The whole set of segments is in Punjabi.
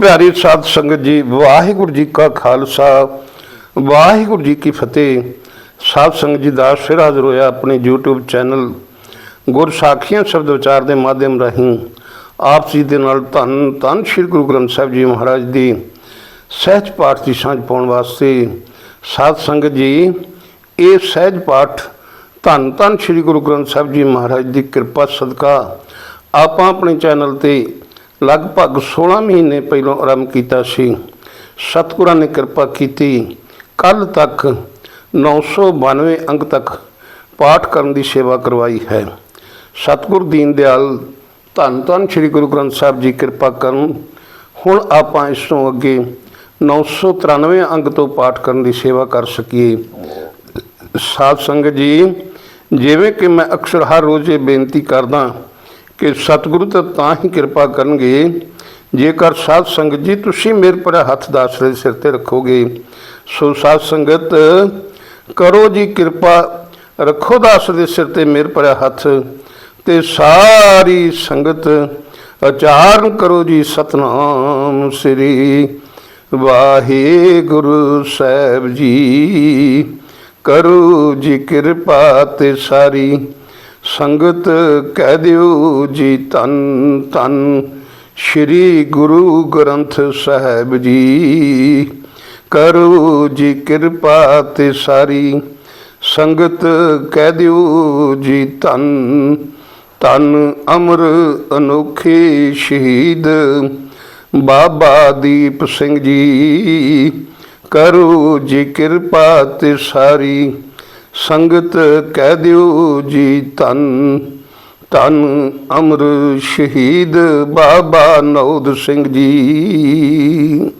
ਪਿਆਰੀ ਸਾਧ ਸੰਗਤ ਜੀ, ਵਾਹਿਗੁਰੂ ਜੀ ਕਾ ਖਾਲਸਾ, ਵਾਹਿਗੁਰੂ ਜੀ ਕੀ ਫਤਿਹ। ਸਾਧ ਸੰਗਤ ਜੀ ਦਾ ਸਿਰ ਹਾਜ਼ਰ ਹੋਇਆ ਆਪਣੇ YouTube ਚੈਨਲ ਗੁਰ ਸਾਖੀਆਂ ਸ਼ਬਦ ਵਿਚਾਰ ਦੇ ਮਾਧਿਅਮ ਰਾਹੀਂ। ਆਪ ਜੀ ਦੇ ਨਾਲ ਧੰਨ ਧੰਨ ਸ੍ਰੀ ਗੁਰੂ ਗ੍ਰੰਥ ਸਾਹਿਬ ਜੀ ਮਹਾਰਾਜ ਦੀ ਸਹਿਜ ਪਾਠ ਦੀ ਸਾਂਝ ਪਾਉਣ ਵਾਸਤੇ। ਸਾਧ ਸੰਗਤ ਜੀ, ਇਹ ਸਹਿਜ ਪਾਠ ਧੰਨ ਧੰਨ ਸ੍ਰੀ ਗੁਰੂ ਗ੍ਰੰਥ ਸਾਹਿਬ ਜੀ ਮਹਾਰਾਜ ਦੀ ਕਿਰਪਾ ਸਦਕਾ ਆਪਾਂ ਆਪਣੇ ਚੈਨਲ ਤੇ ਲਗਭਗ 16 ਮਹੀਨੇ ਪਹਿਲਾਂ ਆਰੰਭ ਕੀਤਾ ਸੀ। ਸਤਿਗੁਰਾਂ ਨੇ ਕਿਰਪਾ ਕੀਤੀ। ਕੱਲ ਤੱਕ 992 ਅੰਕ ਤੱਕ ਪਾਠ ਕਰਨ ਦੀ ਸੇਵਾ ਕਰਵਾਈ ਹੈ। ਸਤਿਗੁਰ ਦੀਨ ਦਿਆਲ, ਧੰਨ ਧੰਨ ਸ੍ਰੀ ਗੁਰੂ ਗ੍ਰੰਥ ਸਾਹਿਬ ਜੀ ਕਿਰਪਾ ਕਰਨ। ਹੁਣ ਆਪਾਂ ਇਸ ਤੋਂ ਅੱਗੇ 993 ਅੰਕ ਤੋਂ ਪਾਠ ਕਰਨ ਦੀ ਸੇਵਾ ਕਰ ਸਕੀਏ। ਸਾਧ ਸੰਗਤ ਜੀ, ਜਿਵੇਂ ਕਿ ਮੈਂ ਅਕਸਰ ਹਰ ਰੋਜ਼ ਇਹ ਬੇਨਤੀ ਕਰਦਾ ਕਿ ਸਤਿਗੁਰੂ ਤਾਂ ਤਾਂ ਹੀ ਕਿਰਪਾ ਕਰਨਗੇ। ਜੇਕਰ ਸਾਧ ਸੰਗਤ ਜੀ ਤੁਸੀਂ ਮੇਰੇ ਪਰ ਹੱਥ ਦਾ ਆਸਰੇ ਸਿਰ ਤੇ ਰੱਖੋਗੇ, ਸੋ ਸਾਧ ਸੰਗਤ, ਕਰੋ ਜੀ ਕਿਰਪਾ, ਰੱਖੋ ਦਾਸ ਦੇ ਸਿਰ ਤੇ ਮੇਰੇ ਪਰ ਹੱਥ ਤੇ ਸਾਰੀ ਸੰਗਤ ਉਚਾਰਨ ਕਰੋ ਜੀ ਸਤਨਾਮ ਸ੍ਰੀ ਵਾਹਿਗੁਰੂ ਸਾਹਿਬ ਜੀ। ਕਰੋ ਜੀ ਕਿਰਪਾ ਤੇ ਸਾਰੀ ਸੰਗਤ ਕਹਿ ਦਿਓ ਜੀ ਤਨ ਤਨ, ਸ੍ਰੀ ਗੁਰੂ ਗ੍ਰੰਥ ਸਾਹਿਬ ਜੀ। ਕਰੋ ਜੀ ਕਿਰਪਾ ਤੇ ਸਾਰੀ, ਸੰਗਤ ਕਹਿ ਦਿਓ ਜੀ ਤਨ ਤਨ, ਅਮਰ ਅਨੋਖੇ ਸ਼ਹੀਦ ਬਾਬਾ ਦੀਪ ਸਿੰਘ ਜੀ। ਕਰੋ ਜੀ ਕਿਰਪਾ ਤੇ ਸਾਰੀ ਸੰਗਤ ਕਹਿ ਦਿਓ ਜੀ ਤਨ ਤਨ ਅਮਰ ਸ਼ਹੀਦ ਬਾਬਾ ਨੌਦ ਸਿੰਘ ਜੀ।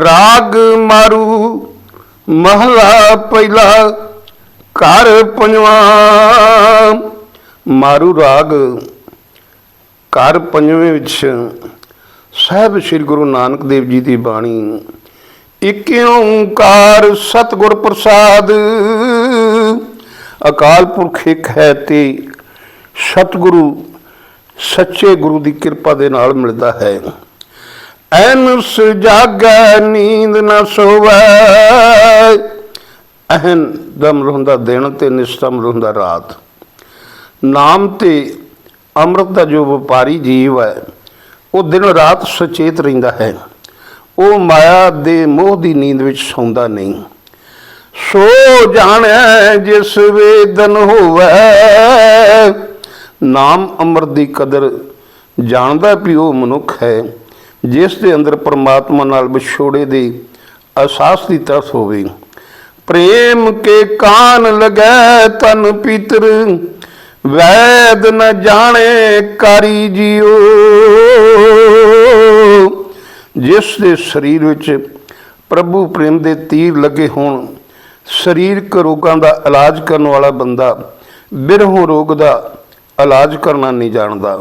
ਰਾਗ ਮਾਰੂ, ਮਹਲਾ ਪਹਿਲਾ ਘਰ ਪੰਜਵਾਂ। ਮਾਰੂ ਰਾਗ ਘਰ ਪੰਜਵੇਂ ਵਿੱਚ ਸਾਹਿਬ ਸ੍ਰੀ ਗੁਰੂ ਨਾਨਕ ਦੇਵ ਜੀ ਦੀ ਬਾਣੀ। ਇਕ ਓੰਕਾਰ ਸਤਿਗੁਰ ਪ੍ਰਸਾਦ। ਅਕਾਲ ਪੁਰਖ ਇੱਕ ਹੈ ਤੇ ਸਤਿਗੁਰੂ, ਸੱਚੇ ਗੁਰੂ ਦੀ ਕਿਰਪਾ ਦੇ ਨਾਲ ਮਿਲਦਾ ਹੈ। ਐਨਸ ਜਾਗੈ, ਨੀਂਦ ਨਾ ਸੋਵੈ। ਅਹਨ ਦਮ ਰਹਿੰਦਾ ਦਿਨ ਤੇ ਨਿਸ਼ਤਮ ਰਹਿੰਦਾ ਰਾਤ। ਨਾਮ ਤੇ ਅੰਮ੍ਰਿਤ ਦਾ ਜੋ ਵਪਾਰੀ ਜੀਵ ਹੈ, ਉਹ ਦਿਨ ਰਾਤ ਸੁਚੇਤ ਰਹਿੰਦਾ ਹੈ। ਉਹ ਮਾਇਆ ਦੇ ਮੋਹ ਦੀ ਨੀਂਦ ਵਿੱਚ ਸੌਂਦਾ ਨਹੀਂ। ਸੋ ਜਾਣੈ ਜਿਸ ਵੇਦਨ ਹੋਵੇ, ਨਾਮ ਅੰਮ੍ਰਿਤ ਦੀ ਕਦਰ ਜਾਣਦਾ ਵੀ ਉਹ ਮਨੁੱਖ ਹੈ, ਜਿਸ ਦੇ ਅੰਦਰ ਪਰਮਾਤਮਾ ਨਾਲ ਵਿਛੋੜੇ ਦੇ ਅਹਿਸਾਸ ਦੀ ਤਰਸ ਹੋਵੇ। ਪ੍ਰੇਮ ਕੇ ਕਾਨ ਲਗੈ ਤਨ ਪਿਤਰ, ਵੈਦ ਨ ਜਾਣੇ ਕਾਰੀ ਜੀਓ। ਜਿਸ ਦੇ ਸਰੀਰ ਵਿੱਚ ਪ੍ਰਭੂ ਪ੍ਰੇਮ ਦੇ ਤੀਰ ਲੱਗੇ ਹੋਣ ਸਰੀਰਕ ਰੋਗਾਂ ਦਾ ਇਲਾਜ ਕਰਨ ਵਾਲਾ ਬੰਦਾ ਬਿਰਹੋਂ ਰੋਗ ਦਾ ਇਲਾਜ ਕਰਨਾ ਨਹੀਂ ਜਾਣਦਾ।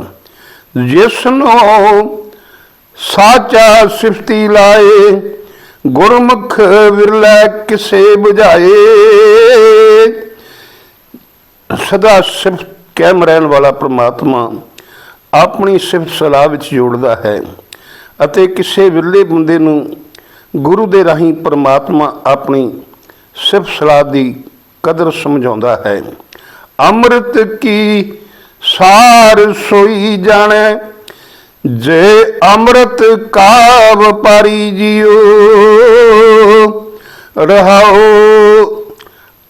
ਜਿਸ ਨੂੰ ਸਾਚਾ ਸਿਫਤੀ ਲਾਏ, ਗੁਰਮੁਖ ਵਿਰਲੇ ਕਿਸੇ 부ਝਾਏ ਸਦਾ ਸਿਫਤ ਕਾਇਮ ਰਹਿਣ ਵਾਲਾ ਪ੍ਰਮਾਤਮਾ ਆਪਣੀ ਸਿਫਤ ਸਲਾਹ ਵਿੱਚ ਜੋੜਦਾ ਹੈ। ਅਤੇ ਕਿਸੇ ਵਿਰਲੇ ਬੰਦੇ ਨੂੰ ਗੁਰੂ ਦੇ ਰਾਹੀਂ ਪਰਮਾਤਮਾ ਆਪਣੀ ਸਿਫਤ ਸਲਾਹ ਦੀ ਕਦਰ ਸਮਝਾਉਂਦਾ ਹੈ। ਅੰਮ੍ਰਿਤ ਕੀ ਸਾਰ ਸੋਈ ਜਾਣੈ, ਜੇ ਅੰਮ੍ਰਿਤ ਕਾ ਵਪਾਰੀ ਜੀਓ, ਰਹਾਓ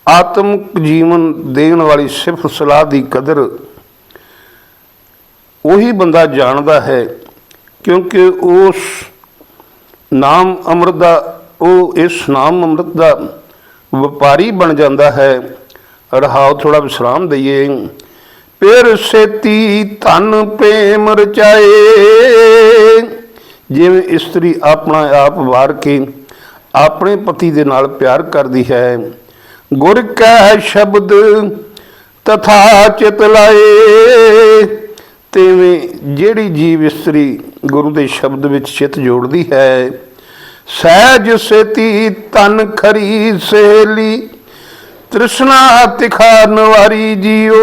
ਆਤਮਿਕ ਜੀਵਨ ਦੇਣ ਵਾਲੀ ਸਿਫਤ ਸਲਾਹ ਦੀ ਕਦਰ। ਉਹੀ ਬੰਦਾ ਜਾਣਦਾ ਹੈ ਕਿਉਂਕਿ ਉਸ ਨਾਮ ਅੰਮ੍ਰਿਤ ਦਾ, ਉਹ ਇਸ ਨਾਮ ਅੰਮ੍ਰਿਤ ਦਾ ਵਪਾਰੀ ਬਣ ਜਾਂਦਾ ਹੈ। ਰਹਾਉ ਥੋੜਾ ਵਿਸਰਾਮ ਦਈਏ। ਫਿਰ ਸੇਤੀ ਧਨ ਪ੍ਰੇਮ ਰਚਾਏ। ਜਿਵੇਂ ਇਸਤਰੀ ਆਪਣਾ ਆਪ ਵਾਰ ਕੇ ਆਪਣੇ ਪਤੀ ਦੇ ਨਾਲ ਪਿਆਰ ਕਰਦੀ ਹੈ। ਗੁਰ ਕੈ ਸ਼ਬਦ ਤਥਾ ਚਿਤ ਲਾਏ। ਤਿਵੇਂ ਜਿਹੜੀ ਜੀਵ ਇਸਤਰੀ ਗੁਰੂ ਦੇ ਸ਼ਬਦ ਵਿੱਚ ਚਿਤ ਜੋੜਦੀ ਹੈ, ਸਹਿਜ ਸੇਤੀ ਤਨ ਖਰੀ ਸਹੇਲੀ, ਤ੍ਰਿਸ਼ਨਾ ਤਿਖਾਨ ਵਾਰੀ ਜੀਓ।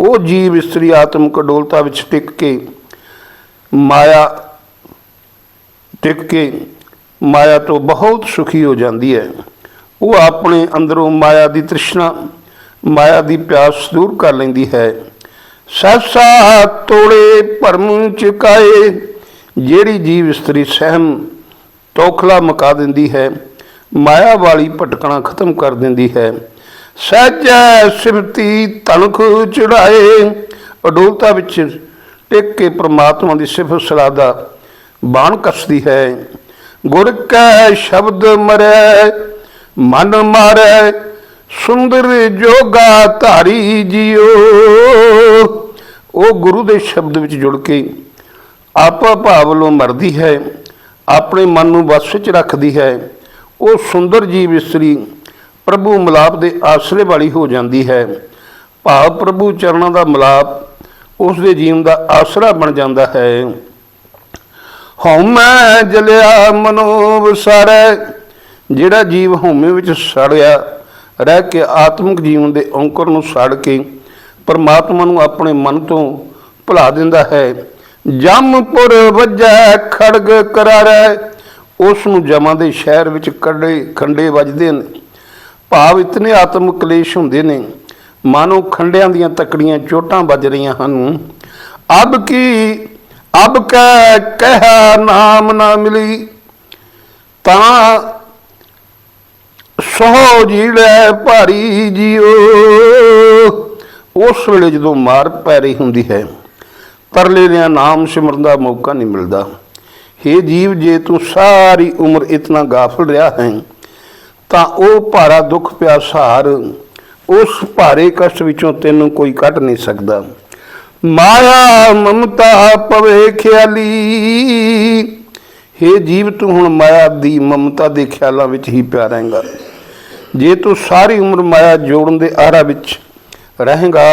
ਉਹ ਜੀਵ ਇਸਤਰੀ ਆਤਮਿਕ ਡੋਲਤਾ ਵਿੱਚ ਟਿਕ ਕੇ, ਮਾਇਆ ਟਿਕ ਕੇ, ਮਾਇਆ ਤੋਂ ਬਹੁਤ ਸੁਖੀ ਹੋ ਜਾਂਦੀ ਹੈ। ਉਹ ਆਪਣੇ ਅੰਦਰੋਂ ਮਾਇਆ ਦੀ ਤ੍ਰਿਸ਼ਨਾ, ਮਾਇਆ ਦੀ ਪਿਆਸ ਦੂਰ ਕਰ ਲੈਂਦੀ ਹੈ। ਸਹਸਾ ਤੋੜੇ ਭਰਮ ਚੁਕਾਏ ਜਿਹੜੀ ਜੀਵ ਇਸਤਰੀ ਸਹਿਮ ਤੋਖਲਾ ਮੁਕਾ ਦਿੰਦੀ ਹੈ, ਮਾਇਆ ਵਾਲੀ ਭਟਕਣਾ ਖਤਮ ਕਰ ਦਿੰਦੀ ਹੈ। ਸਹਿਜੈ ਸਿਮਤੀ ਤਨਖ ਚੜਾਏ, ਅਡੋਲਤਾ ਵਿੱਚ ਟਿਕ ਕੇ ਪ੍ਰਮਾਤਮਾ ਦੀ ਸਿਫਤ ਸਲਾਦਾ ਬਾਣ ਕੱਸਦੀ ਹੈ। ਗੁਰ ਕੈ ਸ਼ਬਦ ਮਰੈ, ਮਨ ਮਾਰੈ ਸੁੰਦਰ ਜੋਗਾ ਧਾਰੀ ਜਿਉ ਉਹ ਗੁਰੂ ਦੇ ਸ਼ਬਦ ਵਿੱਚ ਜੁੜ ਕੇ ਆਪਾ ਭਾਵ ਵੱਲੋਂ ਮਰਦੀ ਹੈ, ਆਪਣੇ ਮਨ ਨੂੰ ਵਸ ਵਿੱਚ ਰੱਖਦੀ ਹੈ। ਉਹ ਸੁੰਦਰ ਜੀਵ ਇਸਤਰੀ ਪ੍ਰਭੂ ਮਿਲਾਪ ਦੇ ਆਸਰੇ ਵਾਲੀ ਹੋ ਜਾਂਦੀ ਹੈ। ਭਾਵ ਪ੍ਰਭੂ ਚਰਨਾਂ ਦਾ ਮਿਲਾਪ ਉਸ ਦੇ ਜੀਵਨ ਦਾ ਆਸਰਾ ਬਣ ਜਾਂਦਾ ਹੈ। ਹਉਮੈ ਜਲਿਆ ਮਨੋ ਵਿਸਾਰੈ, ਜਿਹੜਾ ਜੀਵ ਹਉਮੈ ਵਿੱਚ ਸੜਿਆ ਰਹਿ ਕੇ ਆਤਮਿਕ ਜੀਵਨ ਦੇ ਔਂਕਰ ਨੂੰ ਸੜ ਕੇ ਪਰਮਾਤਮਾ ਨੂੰ ਆਪਣੇ ਮਨ ਤੋਂ ਭੁਲਾ ਦਿੰਦਾ ਹੈ। ਜਮਪੁਰ ਵੱਜੈ ਖੜਗ ਕਰਾਰੈ ਉਸ ਨੂੰ ਜਮਾਂ ਦੇ ਸ਼ਹਿਰ ਵਿੱਚ ਕੱਢੇ ਖੰਡੇ ਵੱਜਦੇ ਨੇ। ਭਾਵ ਇਤਨੇ ਆਤਮਿਕ ਕਲੇਸ਼ ਹੁੰਦੇ ਨੇ। ਮਾਨੋ ਖੰਡਿਆਂ ਦੀਆਂ ਤਕੜੀਆਂ ਚੋਟਾਂ ਵੱਜ ਰਹੀਆਂ ਹਨ। ਅਬ ਕੀ, ਅਬ ਕੈ, ਕਹਿ ਨਾਮ ਨਾ ਮਿਲੀ। ਤਾਂ ਸੋ ਜੀੜੈ ਭਾਰੀ ਜੀਓ। ਉਸ ਵੇਲੇ ਜਦੋਂ ਮਾਰ ਪੈ ਰਹੀ ਹੁੰਦੀ ਹੈ, ਤਰਲੇ ਲਿਆ ਨਾਮ ਸਿਮਰਨ ਦਾ ਮੌਕਾ ਨਹੀਂ ਮਿਲਦਾ। हे ਜੀਵ, ਜੇ ਤੂੰ ਸਾਰੀ ਉਮਰ ਇਤਨਾ ਗਾਫਲ ਰਿਹਾ ਹੈ, ਤਾਂ ਉਹ ਭਾਰਾ ਦੁੱਖ ਪਿਆਸਾਰ, ਉਸ ਭਾਰੇ ਕਸ਼ਟ ਵਿੱਚੋਂ ਤੈਨੂੰ ਕੋਈ ਕੱਢ ਨਹੀਂ ਸਕਦਾ। ਮਾਇਆ ਮਮਤਾ ਪਵੇ ਖਿਆਲੀ। हे ਜੀਵ, ਤੂੰ ਹੁਣ ਮਾਇਆ ਦੀ ਮਮਤਾ ਦੇ ਖਿਆਲਾਂ ਵਿੱਚ ਹੀ ਪਿਆ ਰਹੇਂਗਾ। ਜੇ ਤੂੰ ਸਾਰੀ ਉਮਰ ਮਾਇਆ ਜੋੜਨ ਦੇ ਆਰਾ ਵਿੱਚ ਰਹੇਗਾ,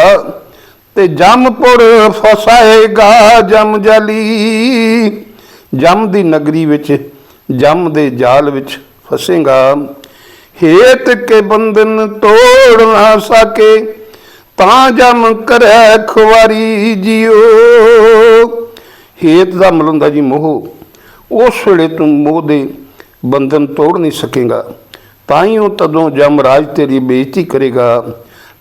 ਤੇ ਜਮਪੁਰ ਫਸਾਏਗਾ ਜਮ ਜਾਲੀ। ਜਮ ਦੀ ਨਗਰੀ ਵਿੱਚ, ਜਮ ਦੇ ਜਾਲ ਵਿੱਚ ਫਸੇਗਾ। ਹੇਤ ਕੇ ਬੰਧਨ ਤੋੜ ਨਾ ਸਕੇ, ਤਾਂ ਜਮ ਕਰੈ ਖੁਆਰੀ ਜਿਉ ਹੇਤ ਦਾ ਮਤਲਬ ਹੁੰਦਾ ਜੀ ਮੋਹ, ਉਸ ਵੇਲੇ ਤੂੰ ਮੋਹ ਦੇ ਬੰਧਨ ਤੋੜ ਨਹੀਂ ਸਕੇਗਾ। ਤਾਂ ਹੀ ਉਹ ਤਦੋਂ ਜਮ ਰਾਜ ਤੇਰੀ ਬੇਇੱਜ਼ਤੀ ਕਰੇਗਾ।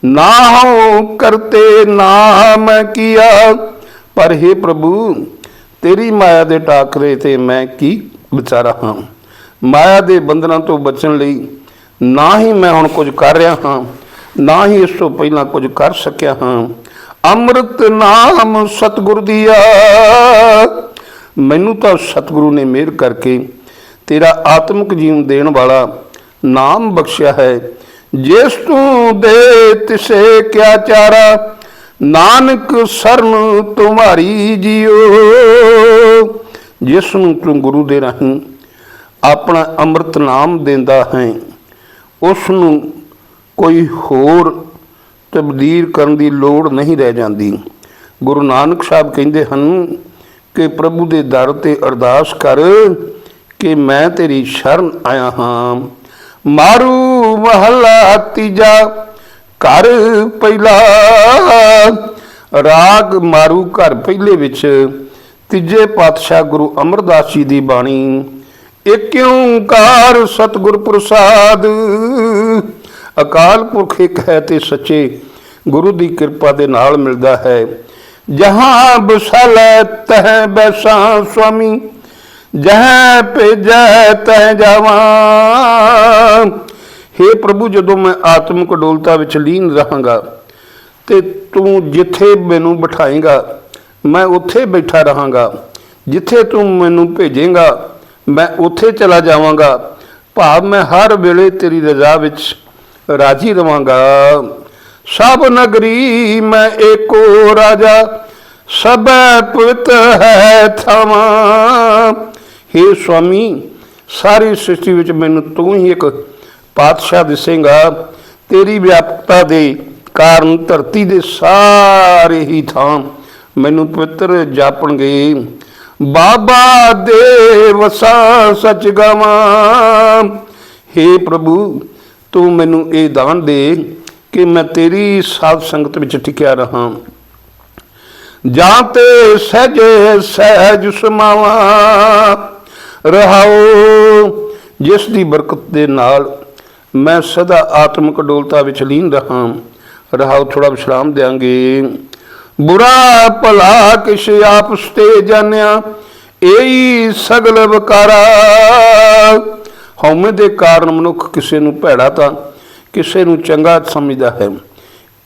ਨਾ ਹੋ ਕਰਤੇ ਨਾਮ ਕੀਆ। ਪਰ हे ਪ੍ਰਭੂ, ਤੇਰੀ ਮਾਇਆ ਦੇ ਟਾਕਰੇ ਤੇ ਮੈਂ ਕੀ ਵਿਚਾਰਾ ਹਾਂ? ਮਾਇਆ ਦੇ ਬੰਧਨਾਂ ਤੋਂ ਬਚਣ ਲਈ ਨਾ ਹੀ ਮੈਂ ਹੁਣ ਕੁਝ ਕਰ ਰਿਹਾ ਹਾਂ, ਨਾ ਹੀ ਇਸ ਤੋਂ ਪਹਿਲਾਂ ਕੁਝ ਕਰ ਸਕਿਆ ਹਾਂ। ਅੰਮ੍ਰਿਤ ਨਾਮ ਸਤਿਗੁਰ ਦੀਆ। ਮੈਨੂੰ ਤਾਂ ਸਤਿਗੁਰੂ ਨੇ ਮਿਹਰ ਕਰਕੇ ਤੇਰਾ ਆਤਮਿਕ ਜੀਵਨ ਦੇਣ ਵਾਲਾ ਨਾਮ ਬਖਸ਼ਿਆ ਹੈ। ਜਿਸ ਤੂੰ ਦੇ ਤਿਸੇ ਕਿਆ ਚਾਰਾ, ਨਾਨਕ ਸਰਨ ਤੁਮਾਰੀ ਜਿਉ ਜਿਸ ਨੂੰ ਤੂੰ ਗੁਰੂ ਦੇ ਰਾਹੀਂ ਆਪਣਾ ਅੰਮ੍ਰਿਤ ਨਾਮ ਦਿੰਦਾ ਹੈ, ਉਸ ਨੂੰ ਕੋਈ ਹੋਰ ਤਬਦੀਲ ਕਰਨ ਦੀ ਲੋੜ ਨਹੀਂ ਰਹਿ ਜਾਂਦੀ। ਗੁਰੂ ਨਾਨਕ ਸਾਹਿਬ ਕਹਿੰਦੇ ਹਨ ਕਿ ਪ੍ਰਭੂ ਦੇ ਦਰ ਤੇ ਅਰਦਾਸ ਕਰ ਕਿ ਮੈਂ ਤੇਰੀ ਸ਼ਰਨ ਆਇਆ ਹਾਂ। ਮਾਰੂ ਮਹੱਲਾ ਤੀਜਾ, ਘਰ ਪਹਿਲਾ। ਰਾਗ ਮਾਰੂ ਘਰ ਪਹਿਲੇ ਵਿੱਚ, ਤੀਜੇ ਪਾਤਸ਼ਾਹ ਗੁਰੂ ਅਮਰਦਾਸ ਜੀ ਦੀ ਬਾਣੀ। ਏਕ ਓੰਕਾਰ ਸਤਿਗੁਰ ਪ੍ਰਸਾਦ। ਅਕਾਲ ਪੁਰਖ ਇੱਕ ਹੈ ਤੇ ਸੱਚੇ, ਗੁਰੂ ਦੀ ਕਿਰਪਾ ਦੇ ਨਾਲ ਮਿਲਦਾ ਹੈ। ਜਹਾਂ ਬਸਲੈ ਤਹ ਬੈਸਾ, ਸੁਆਮੀ। ਜਹ ਭੇਜੈ ਤੈ ਜਾਵਾਂ। हे ਪ੍ਰਭੂ, ਜਦੋਂ ਮੈਂ ਆਤਮਿਕ ਡੋਲਤਾ ਵਿੱਚ ਲੀਨ ਰਹਾਂਗਾ ਤੇ ਤੂੰ ਜਿੱਥੇ ਮੈਨੂੰ ਬਿਠਾਏਗਾ, ਮੈਂ ਉੱਥੇ ਬੈਠਾ ਰਹਾਂਗਾ। ਜਿੱਥੇ ਤੂੰ ਮੈਨੂੰ ਭੇਜੇਗਾ, ਮੈਂ ਉੱਥੇ ਚਲਾ ਜਾਵਾਂਗਾ। ਭਾਵ ਮੈਂ ਹਰ ਵੇਲੇ ਤੇਰੀ ਰਜ਼ਾ ਵਿੱਚ ਰਾਜੀ ਰਵਾਂਗਾ। ਸਭ ਨਗਰੀ ਮੈਂ ਏਕੋ ਰਾਜਾ, ਸਭੈ ਪਵਿੱਤ ਹੈ ਥਾਵਾਂ। हे ਸੁਆਮੀ, ਸਾਰੀ ਸ੍ਰਿਸ਼ਟੀ ਵਿੱਚ ਮੈਨੂੰ ਤੂੰ ਹੀ ਇੱਕ ਪਾਤਸ਼ਾਹ ਦਿਸੇਗਾ। ਤੇਰੀ ਵਿਆਪਕਤਾ ਦੇ ਕਾਰਨ ਧਰਤੀ ਦੇ ਸਾਰੇ ਹੀ ਥਾਂ ਮੈਨੂੰ ਪਵਿੱਤਰ ਜਾਪਣਗੇ। ਬਾਬਾ ਦੇ ਵਸਾ ਸਚ ਗਵਾਂ। हे ਪ੍ਰਭੂ, ਤੂੰ ਮੈਨੂੰ ਇਹ ਦਾਨ ਦੇ ਕਿ ਮੈਂ ਤੇਰੀ ਸਾਧ ਸੰਗਤ ਵਿੱਚ ਟਿਕਿਆ ਰਹਾ। ਜਾਂ ਤੇ ਸਹਿਜ ਸਹਿਜ ਸਮਾਵਾ। ਰਹਾਓ। ਜਿਸ ਦੀ ਬਰਕਤ ਦੇ ਨਾਲ ਮੈਂ ਸਦਾ ਆਤਮਿਕ ਡੋਲਤਾ ਵਿੱਚ ਲੀਨ ਰਹਾ। ਰਹਾਓ ਥੋੜਾ ਵਿਸ਼ਰਾਮ ਦਿਆਂਗੇ। ਬੁਰਾ ਭਲਾ ਕਿਛ ਆਪਸ ਤੇ ਜਾਣਿਆ? ਏਈ ਸਗਲ ਵਿਕਾਰਾ। ਹਉਮੈ ਦੇ ਕਾਰਨ ਮਨੁੱਖ ਕਿਸੇ ਨੂੰ ਭੈੜਾ ਤਾਂ ਕਿਸੇ ਨੂੰ ਚੰਗਾ ਸਮਝਦਾ ਹੈ।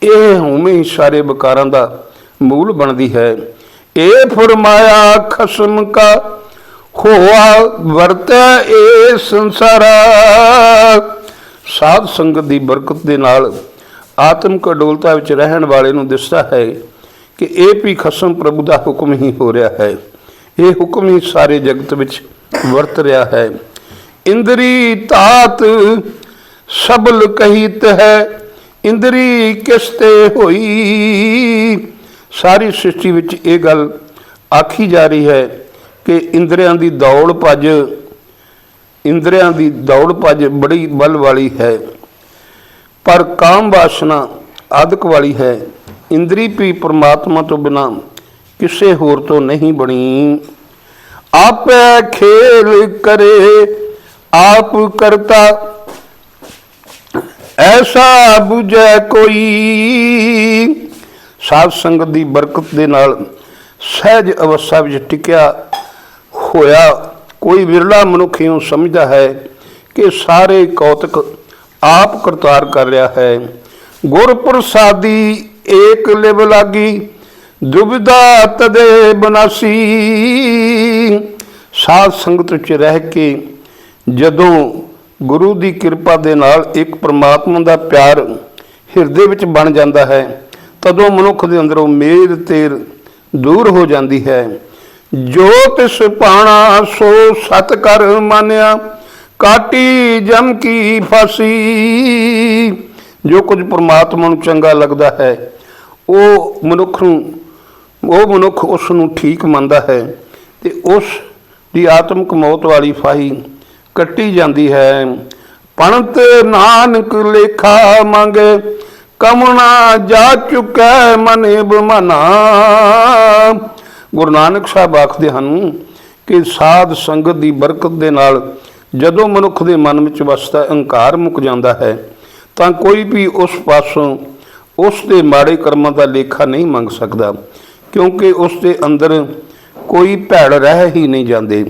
ਇਹ ਹਉਮੈ ਹੀ ਸਾਰੇ ਵਿਕਾਰਾਂ ਦਾ ਮੂਲ ਬਣਦੀ ਹੈ। ਇਹ ਫਰਮਾਇਆ ਖਸਮ ਕਾ ਖੋਆ ਵਰਤੈ ਇਹ ਸੰਸਾਰਾ। ਸਾਧ ਸੰਗਤ ਦੀ ਬਰਕਤ ਦੇ ਨਾਲ ਆਤਮਿਕ ਅਡੋਲਤਾ ਵਿੱਚ ਰਹਿਣ ਵਾਲੇ ਨੂੰ ਦਿਸਦਾ ਹੈ ਕਿ ਇਹ ਵੀ ਖਸਮ ਪ੍ਰਭੂ ਦਾ ਹੁਕਮ ਹੀ ਹੋ ਰਿਹਾ ਹੈ। ਇਹ ਹੁਕਮ ਹੀ ਸਾਰੇ ਜਗਤ ਵਿੱਚ ਵਰਤ ਰਿਹਾ ਹੈ। ਇੰਦਰੀ ਤਾਤ ਸਬਲ ਕਹੀਤ ਹੈ, ਇੰਦਰੀ ਕਿਸ ਤੇ ਹੋਈ? ਸਾਰੀ ਸ੍ਰਿਸ਼ਟੀ ਵਿੱਚ ਇਹ ਗੱਲ ਆਖੀ ਜਾ ਰਹੀ ਹੈ ਕਿ ਇੰਦਰੀਆਂ ਦੀ ਦੌੜ ਭੱਜ, ਇੰਦਰਿਆਂ ਦੀ ਦੌੜ ਭੱਜ ਬੜੀ ਬਲ ਵਾਲੀ ਹੈ। ਪਰ ਕਾਮ ਵਾਸਨਾ ਆਦਿਕ ਵਾਲੀ ਹੈ। ਇੰਦਰੀ ਵੀ ਪ੍ਰਮਾਤਮਾ ਤੋਂ ਬਿਨਾ ਕਿਸੇ ਹੋਰ ਤੋਂ ਨਹੀਂ ਬਣੀ। ਆਪੇ ਖੇਲ ਕਰੇ, ਆਪ ਕਰਤਾ, ਐਸਾ 부ਝੈ ਕੋਈ। ਸਾਧ ਸੰਗਤ ਦੀ ਬਰਕਤ ਦੇ ਨਾਲ ਸਹਿਜ ਅਵਸਥਾ ਵਿੱਚ ਟਿਕਿਆ। ਹੋਇਆ, ਕੋਈ ਵਿਰਲਾ ਮਨੁੱਖ ਇਉਂ ਸਮਝਦਾ ਹੈ ਕਿ ਸਾਰੇ ਕੌਤਕ ਆਪ ਕਰਤਾਰ ਕਰ ਰਿਹਾ ਹੈ। ਗੁਰਪ੍ਰਸਾਦੀ ਏਕ ਲਿਵ ਲਾਗੀ, ਦੁਬਿਧਾ ਤਦੇ ਬਨਾਸੀ। ਸਾਧ ਸੰਗਤ ਵਿੱਚ ਰਹਿ ਕੇ ਜਦੋਂ ਗੁਰੂ ਦੀ ਕਿਰਪਾ ਦੇ ਨਾਲ ਇੱਕ ਪ੍ਰਮਾਤਮਾ ਦਾ ਪਿਆਰ ਹਿਰਦੇ ਵਿੱਚ ਬਣ ਜਾਂਦਾ ਹੈ, ਤਦੋਂ ਮਨੁੱਖ ਦੇ ਅੰਦਰੋਂ ਮੇਰ ਤੇਰ ਦੂਰ ਹੋ ਜਾਂਦੀ ਹੈ। ਜੋ ਤਿਸ ਪਾਣਾ ਸੋ ਸਤ ਕਰ ਮੰਨਿਆ, ਕਾਟੀ ਜਮ ਕੀ ਫਾਸੀ। ਜੋ ਕੁਝ ਪ੍ਰਮਾਤਮਾ ਨੂੰ ਚੰਗਾ ਲੱਗਦਾ ਹੈ, ਉਹ ਮਨੁੱਖ ਨੂੰ, ਉਹ ਮਨੁੱਖ ਉਸ ਨੂੰ ਠੀਕ ਮੰਨਦਾ ਹੈ ਤੇ ਉਸ ਦੀ ਆਤਮਿਕ ਮੌਤ ਵਾਲੀ ਫਾਹੀ ਕੱਟੀ ਜਾਂਦੀ ਹੈ। ਪਣਤ ਨਾਨਕ ਲੇਖਾ ਮੰਗੇ ਕਮਣਾ ਜਾ ਚੁਕੈ ਮਨ। ਬਮਨਾ ਗੁਰੂ ਨਾਨਕ ਸਾਹਿਬ ਆਖਦੇ ਹਨ ਕਿ ਸਾਧ ਸੰਗਤ ਦੀ ਬਰਕਤ ਦੇ ਨਾਲ ਜਦੋਂ ਮਨੁੱਖ ਦੇ ਮਨ ਵਿੱਚ ਵਸਦਾ ਅਹੰਕਾਰ ਮੁੱਕ ਜਾਂਦਾ ਹੈ, ਤਾਂ ਕੋਈ ਵੀ ਉਸ ਪਾਸੋਂ ਉਸ ਦੇ ਮਾੜੇ ਕਰਮਾਂ ਦਾ ਲੇਖਾ ਨਹੀਂ ਮੰਗ ਸਕਦਾ, ਕਿਉਂਕਿ ਉਸ ਦੇ ਅੰਦਰ ਕੋਈ ਭੈੜ ਰਹਿ ਹੀ ਨਹੀਂ ਜਾਂਦੇ।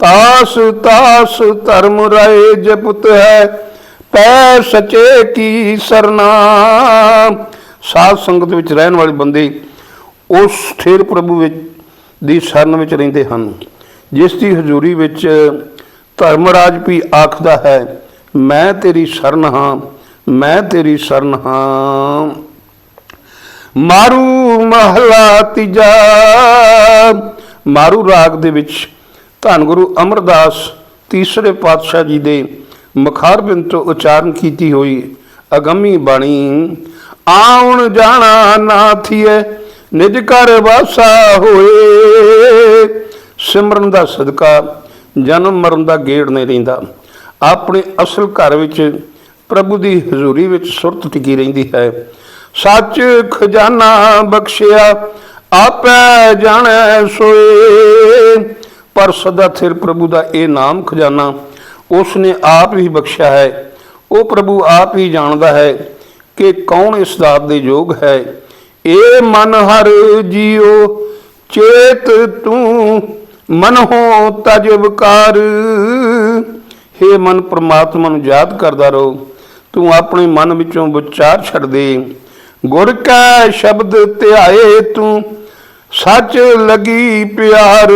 ਤਾਸ ਤਾਸ ਧਰਮ ਰਾਏ ਜਪਤ ਹੈ, ਪੈ ਸਚੇ ਕੀ ਸਰਨਾ। ਸਾਧ ਸੰਗਤ ਵਿੱਚ ਰਹਿਣ ਵਾਲੇ ਬੰਦੇ ਉਸ ਠੇਰ ਪ੍ਰਭੂ ਵਿੱਚ ਦੀ ਸ਼ਰਨ ਵਿੱਚ ਰਹਿੰਦੇ ਹਨ। ਜਿਸ ਦੀ ਹਜ਼ੂਰੀ ਵਿੱਚ ਧਰਮਰਾਜ ਵੀ ਆਖਦਾ ਹੈ, ਮੈਂ ਤੇਰੀ ਸ਼ਰਨ ਹਾਂ, ਮੈਂ ਤੇਰੀ ਸ਼ਰਨ ਹਾਂ। ਮਾਰੂ ਮਹਲਾ ਤੀਜਾ, ਮਾਰੂ ਰਾਗ ਦੇ ਵਿੱਚ ਧੰਨ ਗੁਰੂ ਅਮਰਦਾਸ ਤੀਸਰੇ ਪਾਤਸ਼ਾਹ ਜੀ ਦੇ ਮੁਖਾਰਬਿੰਦ ਤੋਂ ਉਚਾਰਨ ਕੀਤੀ ਹੋਈ ਅਗੰਮੀ ਬਾਣੀ, ਆਉਣ ਜਾਣਾ ਨਾਥੀਏ ਨਿਜ ਘਰ ਵਾਸਾ ਹੋਏ। ਸਿਮਰਨ ਦਾ ਸਦਕਾ, ਜਨਮ ਮਰਨ ਦਾ ਗੇੜ ਨਹੀਂ ਰਹਿੰਦਾ। ਆਪਣੇ ਅਸਲ ਘਰ ਵਿੱਚ ਪ੍ਰਭੂ ਦੀ ਹਜ਼ੂਰੀ ਵਿੱਚ ਸੁਰਤ ਟਿਕੀ ਰਹਿੰਦੀ ਹੈ। ਸੱਚ ਖਜ਼ਾਨਾ ਬਖਸ਼ਿਆ, ਆਪੇ ਜਾਣੈ ਸੋਏ। ਪਰ ਸਦਾ ਥਿਰ ਪ੍ਰਭੂ ਦਾ ਇਹ ਨਾਮ ਖਜ਼ਾਨਾ ਉਸ ਨੇ ਆਪ ਹੀ ਬਖਸ਼ਿਆ ਹੈ। ਉਹ ਪ੍ਰਭੂ ਆਪ ਹੀ ਜਾਣਦਾ ਹੈ ਕਿ ਕੌਣ ਇਸ ਦਾਤ ਦੇ ਯੋਗ ਹੈ। ਇਹ ਮਨ ਹਰ ਜੀਉ, ਚੇਤ ਤੂੰ ਮਨ ਹੋ ਤਜ ਵਿਕਾਰ हे ਮਨ, ਪ੍ਰਮਾਤਮਾ ਨੂੰ ਯਾਦ ਕਰਦਾ ਰਹੋ, ਤੂੰ ਆਪਣੇ ਮਨ ਵਿੱਚੋਂ ਵਿਚਾਰ ਛੱਡ ਦੇ। ਗੁਰ ਕੈ ਸ਼ਬਦ ਧਿਆਏ ਤੂੰ, ਸੱਚ ਲਗੀ ਪਿਆਰ।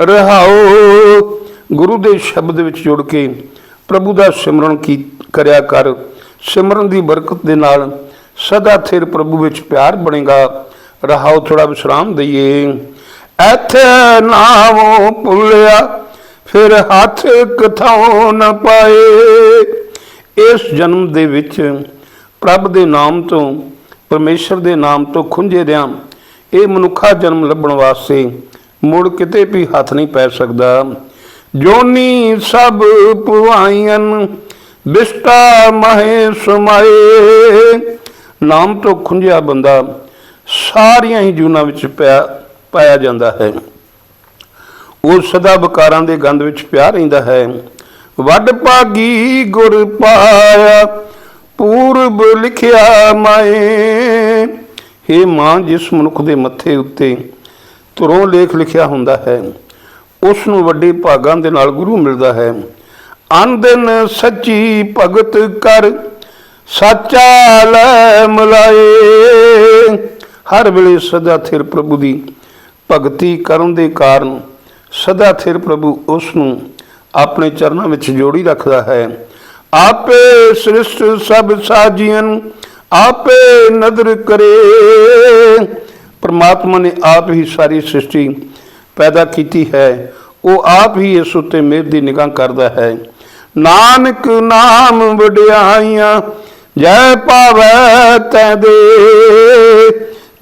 ਰਹਾਓ ਗੁਰੂ ਦੇ ਸ਼ਬਦ ਵਿੱਚ ਜੁੜ ਕੇ, ਪ੍ਰਭੂ ਦਾ ਸਿਮਰਨ ਕੀ, ਕਰਿਆ ਕਰ। ਸਿਮਰਨ ਦੀ ਬਰਕਤ ਦੇ ਨਾਲ ਸਦਾ ਥਿਰ ਪ੍ਰਭੂ ਵਿੱਚ ਪਿਆਰ ਬਣੇਗਾ। ਰਹਾਓ ਥੋੜਾ ਵਿਸ਼ਰਾਮ ਦਈਏ। ਇੱਥੇ ਨਾਮੋਂ ਭੁੱਲਿਆ, ਫਿਰ ਹੱਥ ਕਥਾਉ ਨ ਪਾਏ। ਇਸ ਜਨਮ ਦੇ ਵਿੱਚ ਪ੍ਰਭ ਦੇ ਨਾਮ ਤੋਂ, ਪਰਮੇਸ਼ਰ ਦੇ ਨਾਮ ਤੋਂ ਖੁੰਝੇ ਰਿਆਂ। ਇਹ ਮਨੁੱਖਾ ਜਨਮ ਲੱਭਣ ਵਾਸਤੇ ਮੁੜ ਕਿਤੇ ਵੀ ਹੱਥ ਨਹੀਂ ਪੈ ਸਕਦਾ। ਜੋਨੀ ਸਭ ਪੁਆਈਆਂ ਬਿਸਟਾ ਮਹੇ ਸਮਾਏ। ਨਾਮ ਤੋਂ ਖੁੰਝਿਆ ਬੰਦਾ ਸਾਰੀਆਂ ਹੀ ਜੂਨਾਂ ਵਿੱਚ ਪਿਆ, ਪਾਇਆ ਜਾਂਦਾ ਹੈ। ਉਹ ਸਦਾ ਬਕਾਰਾਂ ਦੇ ਗੰਧ ਵਿੱਚ ਪਿਆ ਰਹਿੰਦਾ ਹੈ। ਵੱਡ ਭਾਗੀ ਗੁਰ ਪਾਇਆ, ਪੂਰਬ ਲਿਖਿਆ ਮਾਏ। हे ਮਾਂ, ਜਿਸ ਮਨੁੱਖ ਦੇ ਮੱਥੇ ਉੱਤੇ ਤੁਰੋਂ ਲੇਖ ਲਿਖਿਆ ਹੁੰਦਾ ਹੈ, ਉਸ ਨੂੰ ਵੱਡੇ ਭਾਗਾਂ ਦੇ ਨਾਲ ਗੁਰੂ ਮਿਲਦਾ ਹੈ। ਅੰਦਨ ਸੱਚੀ ਭਗਤ ਕਰ ਸੱਚਾ ਲੈ ਮਲਾਏ ਹਰ ਵੇਲੇ ਸਦਾ ਥਿਰ ਪ੍ਰਭੂ ਦੀ ਭਗਤੀ ਕਰਨ ਦੇ ਕਾਰਨ ਸਦਾ ਥਿਰ ਪ੍ਰਭੂ ਉਸ ਨੂੰ ਆਪਣੇ ਚਰਨਾਂ ਵਿੱਚ ਜੋੜੀ ਰੱਖਦਾ ਹੈ। ਆਪੇ ਸ੍ਰਿਸ਼ਟ ਸਭ ਸਾਜੀਆਂ ਆਪੇ ਨਦਰ ਕਰੇ। ਪਰਮਾਤਮਾ ਨੇ ਆਪ ਹੀ ਸਾਰੀ ਸ੍ਰਿਸ਼ਟੀ ਪੈਦਾ ਕੀਤੀ ਹੈ। ਉਹ ਆਪ ਹੀ ਇਸ ਉੱਤੇ ਮਿਹਰ ਦੀ ਨਿਗਾਹ ਕਰਦਾ ਹੈ। ਨਾਨਕ ਨਾਮ ਵਡਿਆਈਆਂ ਜੈ ਪਾਵੈ ਤੈ ਦੇ।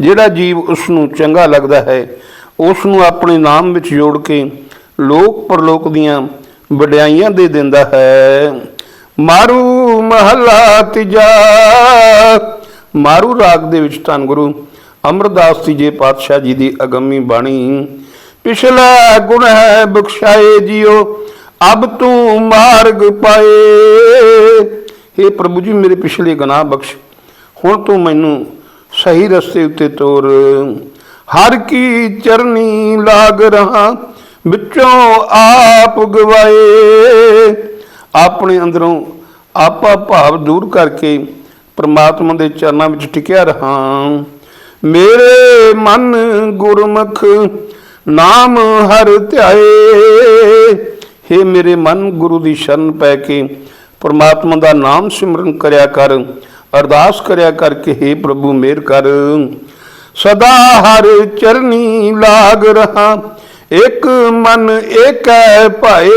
ਜਿਹੜਾ ਜੀਵ ਉਸ ਨੂੰ ਚੰਗਾ ਲੱਗਦਾ ਹੈ ਉਸ ਨੂੰ ਆਪਣੇ ਨਾਮ ਵਿੱਚ ਜੋੜ ਕੇ ਲੋਕ ਪਰਲੋਕ ਦੀਆਂ ਵਡਿਆਈਆਂ ਦੇ ਦਿੰਦਾ ਹੈ। ਮਾਰੂ ਮਹੱਲਾ ਤੀਜਾ। ਮਾਰੂ ਰਾਗ ਦੇ ਵਿੱਚ ਧੰਨ ਗੁਰੂ ਅਮਰਦਾਸ ਜੀ, ਜੇ ਪਾਤਸ਼ਾਹ ਜੀ ਦੀ ਅਗੰਮੀ ਬਾਣੀ। ਪਿਛਲਾ ਗੁਣ ਹੈ ਬਖਸ਼ਾਏ ਜਿਉ ਅਬ ਤੂੰ ਮਾਰਗ ਪਾਏ। हे ਪ੍ਰਭੂ ਜੀ, ਮੇਰੇ ਪਿਛਲੇ ਗੁਨਾਹ ਬਖਸ਼। ਹੁਣ ਤੂੰ ਮੈਨੂੰ ਸਹੀ ਰਸਤੇ ਉੱਤੇ ਤੋਰ। ਹਰ ਕੀ ਚਰਨੀ ਲਾਗ ਰਹਾ, ਵਿੱਚੋਂ ਆਪ ਗਵਾਏ। ਆਪਣੇ ਅੰਦਰੋਂ ਆਪਾ ਭਾਵ ਦੂਰ ਕਰਕੇ ਪ੍ਰਮਾਤਮਾ ਦੇ ਚਰਨਾਂ ਵਿੱਚ ਟਿਕਿਆ ਰਹਾ। ਮੇਰੇ ਮਨ ਗੁਰਮੁਖ, ਨਾਮ ਹਰ ਧਿਆਏ। हे ਮੇਰੇ ਮਨ ਗੁਰੂ ਦੀ ਸ਼ਰਨ ਪੈ ਕੇ ਪਰਮਾਤਮਾ ਦਾ ਨਾਮ ਸਿਮਰਨ ਕਰਿਆ ਕਰ, ਅਰਦਾਸ ਕਰਿਆ ਕਰਕੇ हे ਪ੍ਰਭੂ ਮੇਰ ਕਰ। ਸਦਾ ਹਰ ਚਰਨੀ ਲਾਗ ਰਹਾ, ਇੱਕ ਮਨ ਏਕੈ ਭਾਏ।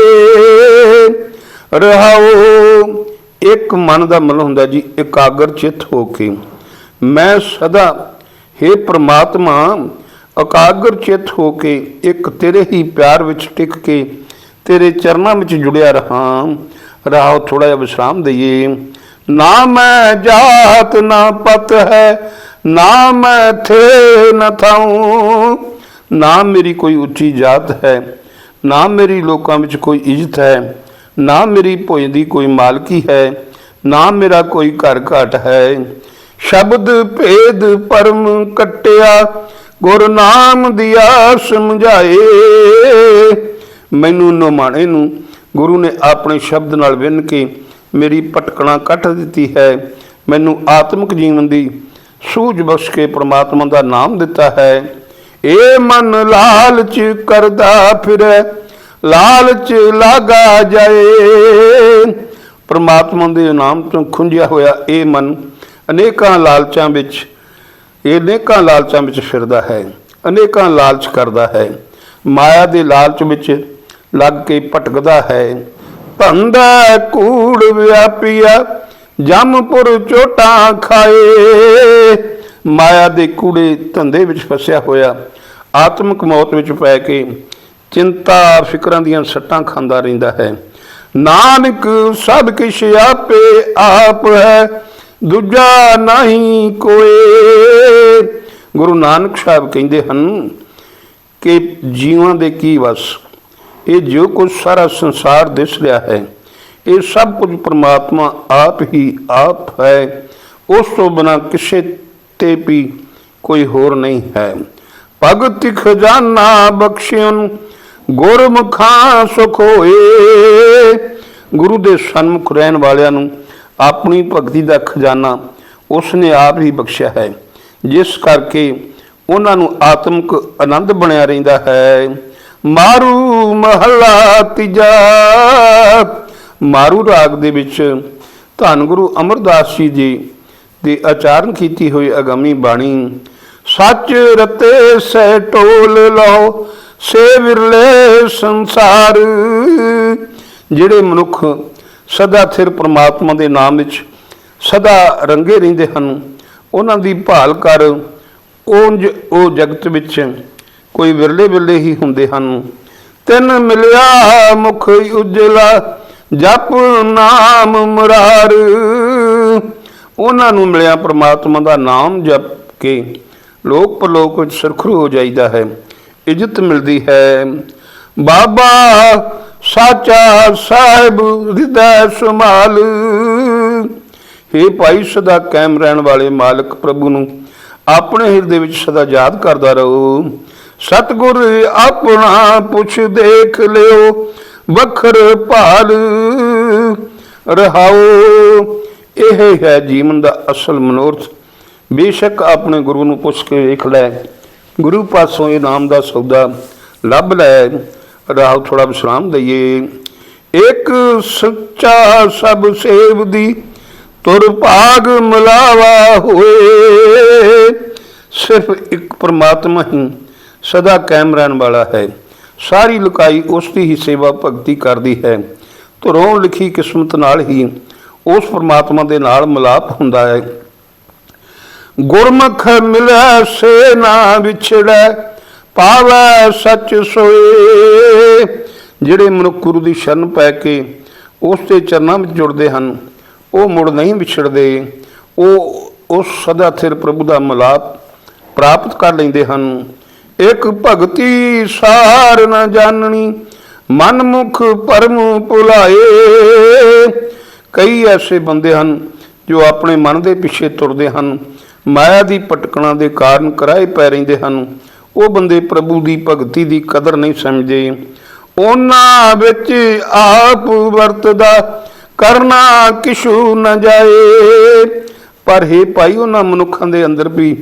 ਰਹਾਓ, ਇੱਕ ਮਨ ਦਾ ਮਨ ਹੁੰਦਾ ਜੀ, ਇਕਾਗਰ ਚਿੱਤ ਹੋ ਕੇ। ਮੈਂ ਸਦਾ हे ਪ੍ਰਮਾਤਮਾ, ਇਕਾਗਰ ਚਿੱਤ ਹੋ ਕੇ, ਇੱਕ ਤੇਰੇ ਹੀ ਪਿਆਰ ਵਿੱਚ ਟਿਕ ਕੇ, ਤੇਰੇ ਚਰਨਾਂ ਵਿੱਚ ਜੁੜਿਆ ਰਹਾ। ਰਾਹ ਥੋੜਾ ਜਿਹਾ ਵਿਸ਼ਰਾਮ ਦਈਏ। ਨਾ ਮੈਂ ਜਾਤ ਨਾ ਪਤ ਹੈ, ਨਾ ਮੈਂ ਥੇ ਨ ਥਾਉ। ਨਾ ਮੇਰੀ ਕੋਈ ਉੱਚੀ ਜਾਤ ਹੈ, ਨਾ ਮੇਰੀ ਲੋਕਾਂ ਵਿੱਚ ਕੋਈ ਇੱਜ਼ਤ ਹੈ, ਨਾ ਮੇਰੀ ਭੋਜ ਦੀ ਕੋਈ ਮਾਲਕੀ ਹੈ, ਨਾ ਮੇਰਾ ਕੋਈ ਘਰ ਘਾਟ ਹੈ। ਸ਼ਬਦ ਭੇਦ ਪਰਮ ਕਟਿਆ, ਗੁਰ ਨਾਮ ਦਿਆ ਸਮਝਾਏ। ਮੈਨੂੰ ਨਮਾਣੇ ਨੂੰ ਗੁਰੂ ਨੇ ਆਪਣੇ ਸ਼ਬਦ ਨਾਲ ਵਿੰਨ ਕੇ ਮੇਰੀ ਭਟਕਣਾ ਕੱਟ ਦਿੱਤੀ ਹੈ। ਮੈਨੂੰ ਆਤਮਿਕ ਜੀਵਨ ਦੀ ਸੂਝ ਬਖਸ਼ ਕੇ ਪ੍ਰਮਾਤਮਾ ਦਾ ਨਾਮ ਦਿੱਤਾ ਹੈ। ਇਹ ਮਨ ਲਾਲਚ ਕਰਦਾ ਫਿਰੈ, ਲਾਲਚ ਲਾਗਾ ਜਾਏ। ਪ੍ਰਮਾਤਮਾ ਦੇ ਨਾਮ ਤੋਂ ਖੁੰਝਿਆ ਹੋਇਆ ਇਹ ਮਨ ਅਨੇਕਾਂ ਲਾਲਚਾਂ ਵਿੱਚ, ਇਹ ਅਨੇਕਾਂ ਲਾਲਚਾਂ ਵਿੱਚ ਫਿਰਦਾ ਹੈ, ਅਨੇਕਾਂ ਲਾਲਚ ਕਰਦਾ ਹੈ। ਮਾਇਆ ਦੇ ਲਾਲਚ ਵਿੱਚ ਲੱਗ ਕੇ ਭਟਕਦਾ ਹੈ। ਧੰਦਾ ਕੂੜ ਵਿਆਪੀਆ, ਜਮਪੁਰ ਚੋਟਾਂ ਖਾਏ। ਮਾਇਆ ਦੇ ਕੂੜੇ ਧੰਦੇ ਵਿੱਚ ਫਸਿਆ ਹੋਇਆ, ਆਤਮਿਕ ਮੌਤ ਵਿੱਚ ਪੈ ਕੇ ਚਿੰਤਾ ਫਿਕਰਾਂ ਦੀਆਂ ਸੱਟਾਂ ਖਾਂਦਾ ਰਹਿੰਦਾ ਹੈ। ਨਾਨਕ, ਸਭ ਕਿਛ ਆਪੇ ਆਪ ਹੈ, ਦੂਜਾ ਨਹੀਂ ਕੋਏ। ਗੁਰੂ ਨਾਨਕ ਸਾਹਿਬ ਕਹਿੰਦੇ ਹਨ ਕਿ ਜੀਵਾਂ ਦੇ ਕੀ ਵਸ ਇਹ ਜੋ ਕੁਝ ਸਾਰਾ ਸੰਸਾਰ ਦਿਸ ਰਿਹਾ ਹੈ, ਇਹ ਸਭ ਕੁਝ ਪ੍ਰਮਾਤਮਾ ਆਪ ਹੀ ਆਪ ਹੈ। ਉਸ ਤੋਂ ਬਿਨਾ ਕਿਸੇ ਤੇ ਵੀ ਕੋਈ ਹੋਰ ਨਹੀਂ ਹੈ। ਭਗਤ ਖਜ਼ਾਨਾ ਬਖਸ਼ਿਉਨ ਗੁਰਮੁਖਾਂ ਸੁਖ ਹੋਏ। ਗੁਰੂ ਦੇ ਸਨਮੁਖ ਰਹਿਣ ਵਾਲਿਆਂ ਨੂੰ ਆਪਣੀ ਭਗਤੀ ਦਾ ਖਜ਼ਾਨਾ ਉਸ ਨੇ ਆਪ ਹੀ ਬਖਸ਼ਿਆ ਹੈ। ਜਿਸ ਕਰਕੇ ਉਹਨਾਂ ਨੂੰ ਆਤਮਿਕ ਆਨੰਦ ਬਣਿਆ ਰਹਿੰਦਾ ਹੈ। ਮਾਰੂ ਮਹੱਲਾ ਤੀਜਾ ਮਾਰੂ ਰਾਗ ਦੇ ਵਿੱਚ ਧੰਨ ਗੁਰੂ ਅਮਰਦਾਸ ਜੀ ਜੀ ਦੀ ਆਚਾਰਨ ਕੀਤੀ ਹੋਈ ਅਗੰਮੀ ਬਾਣੀ, ਸੱਚ ਰਤੇ ਸਹਿ ਟੋਲ ਲਓ, ਸੇ ਵਿਰਲੇ ਸੰਸਾਰ। ਜਿਹੜੇ ਮਨੁੱਖ ਸਦਾ ਥਿਰ ਪ੍ਰਮਾਤਮਾ ਦੇ ਨਾਮ ਵਿੱਚ ਸਦਾ ਰੰਗੇ ਰਹਿੰਦੇ ਹਨ, ਉਹਨਾਂ ਦੀ ਭਾਲ ਕਰ ਉਂਝ ਉਹ ਜਗਤ ਵਿੱਚ ਕੋਈ ਵਿਰਲੇ ਵਿਰਲੇ ਹੀ ਹੁੰਦੇ ਹਨ। ਤਿੰਨ ਮਿਲਿਆ ਮੁਖ ਉਜਲਾ, ਜਪ ਨਾਮ ਮੁਰਾਰ। ਉਹਨਾਂ ਨੂੰ ਮਿਲਿਆ ਪ੍ਰਮਾਤਮਾ ਦਾ ਨਾਮ ਜਪ ਕੇ। ਲੋਕ ਪਰਲੋਕ ਵਿੱਚ ਸਰਖਰੂ ਹੋ ਜਾਈਦਾ ਹੈ। ਇੱਜ਼ਤ ਮਿਲਦੀ ਹੈ। ਬਾਬਾ ਸਾਚਾ ਸਾਹਿਬ ਹਿਰਦੈ ਸੰਭਾਲ। हे ਭਾਈ ਸਦਾ ਕਾਇਮ ਰਹਿਣ ਵਾਲੇ ਮਾਲਕ ਪ੍ਰਭੂ ਨੂੰ ਆਪਣੇ ਹਿਰਦੇ ਵਿੱਚ ਸਦਾ ਯਾਦ ਕਰਦਾ ਰਹੋ। ਸਤਿਗੁਰ ਆਪਣਾ ਪੁੱਛ ਦੇਖ ਲਿਓ, ਵਖਰ ਭਾਲ ਰਹਾਓ। ਇਹ ਹੈ ਜੀਵਨ ਦਾ ਅਸਲ ਮਨੋਰਥ। ਬੇਸ਼ੱਕ ਆਪਣੇ ਗੁਰੂ ਨੂੰ ਪੁੱਛ ਕੇ ਵੇਖ ਲੈ, ਗੁਰੂ ਪਾਸੋਂ ਇਹ ਨਾਮ ਦਾ ਸੌਦਾ ਲੱਭ ਲੈ, ਰਾਹ ਥੋੜਾ ਵਿਸ਼ਰਾਮ ਦਈਏ ਇੱਕ ਸੱਚਾ ਸਭ ਸੇਵ ਦੀ ਤੁਰ ਭਾਗ ਮਿਲਾਵਾ ਹੋਏ, ਸਿਰਫ ਇੱਕ ਪਰਮਾਤਮਾ ਹੀ ਸਦਾ ਕਾਇਮ ਰਹਿਣ ਵਾਲਾ ਹੈ। ਸਾਰੀ ਲੁਕਾਈ ਉਸ ਦੀ ਹੀ ਸੇਵਾ ਭਗਤੀ ਕਰਦੀ ਹੈ। ਧਰੋਂ ਲਿਖੀ ਕਿਸਮਤ ਨਾਲ ਹੀ ਉਸ ਪ੍ਰਮਾਤਮਾ ਦੇ ਨਾਲ ਮਿਲਾਪ ਹੁੰਦਾ ਹੈ। ਗੁਰਮੁਖ ਮਿਲੈ ਸੇ ਨਾ ਵਿਛੜੈ, ਪਾਵੈ ਸੱਚ ਸੋਏ। ਜਿਹੜੇ ਮਨੁੱਖ ਗੁਰੂ ਦੀ ਸ਼ਰਨ ਪੈ ਕੇ ਉਸ ਦੇ ਚਰਨਾਂ ਵਿੱਚ ਜੁੜਦੇ ਹਨ, ਉਹ ਮੁੜ ਨਹੀਂ ਵਿਛੜਦੇ। ਉਹ ਉਸ ਸਦਾ ਸਿਰ ਪ੍ਰਭੂ ਦਾ ਮਿਲਾਪ ਪ੍ਰਾਪਤ ਕਰ ਲੈਂਦੇ ਹਨ। ਇੱਕ ਭਗਤੀ ਸਾਰ ਨ ਜਾਣਣੀ ਮਨ ਮੁਖ ਪਰਮ ਭੁਲਾਏ। ਕਈ ਐਸੇ ਬੰਦੇ ਹਨ ਜੋ ਆਪਣੇ ਮਨ ਦੇ ਪਿੱਛੇ ਤੁਰਦੇ ਹਨ, ਮਾਇਆ ਦੀ ਪਟਕਣਾ ਦੇ ਕਾਰਨ ਕਰਾਏ ਪੈ ਰਹਿੰਦੇ ਹਨ। ਉਹ ਬੰਦੇ ਪ੍ਰਭੂ ਦੀ ਭਗਤੀ ਦੀ ਕਦਰ ਨਹੀਂ ਸਮਝਦੇ। ਉਹਨਾਂ ਵਿੱਚ ਆਪ ਵਰਤਦਾ, ਕਰਨਾ ਕਿਛੂ ਨਾ ਜਾਏ। ਪਰ हे ਭਾਈ, ਉਹਨਾਂ ਮਨੁੱਖਾਂ ਦੇ ਅੰਦਰ ਵੀ